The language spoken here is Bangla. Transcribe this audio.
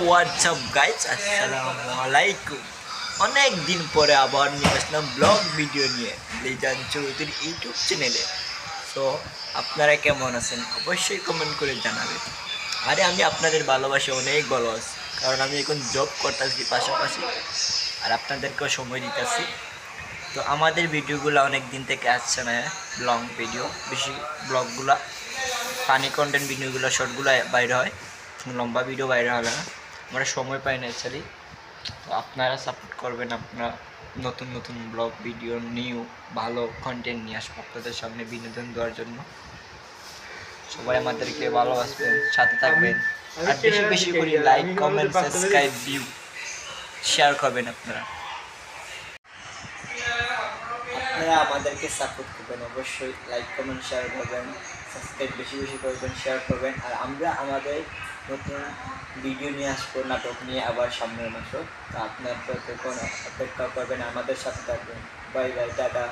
হোয়াটসঅ্যাপ গাইজ আসসালামু আলাইকুম অনেক দিন পরে আবার নিয়ে আসলাম ব্লগ ভিডিও নিয়ে। লিজান চৌধুরী ইউটিউব চ্যানেলে তো আপনারা কেমন আছেন? অবশ্যই কমেন্ট করে জানাবেন। আরে, আমি আপনাদের ভালোবাসি, অনেক ভালোবাসি কারণ আমি এখন জব করতেছি পাশাপাশি। আর আপনাদেরকেও সময় দিতেছি। তো আমাদের ভিডিওগুলো অনেক দিন থেকে আসছে না লং ভিডিও বেশি ব্লগগুলো ফানি কন্টেন্ট ভিডিওগুলো শর্টগুলো বাইরে হয়। লম্বা ভিডিও বাইরে হবে না। আমরা সময় পাই না অ্যাকচুয়ালি তো আপনারা সাপোর্ট করবেন আপনারা নতুন নতুন ব্লগ ভিডিও নিউ ভালো কন্টেন্ট নিয়ে আসব আপনাদের সামনে বিনোদন দেওয়ার জন্য। সবাই আমাদেরকে ভালোবাসবেন সাথে থাকবেন। আর বেশি বেশি করে like comment subscribe view share করবেন আপনারা। আপনারা আমাদেরকে সাপোর্ট করবেন অবশ্যই লাইক কমেন্ট শেয়ার করবেন সাবস্ক্রাইব বেশি বেশি করবেন শেয়ার করবেন। আর আমরা আমাদের নতুন ভিডিও নিয়ে আসব, নাটক নিয়ে আবার সামনের মাসে। তো আপনার ততক্ষণ অপেক্ষা করবেন, আমাদের সাথে থাকবেন। Bye bye, tata.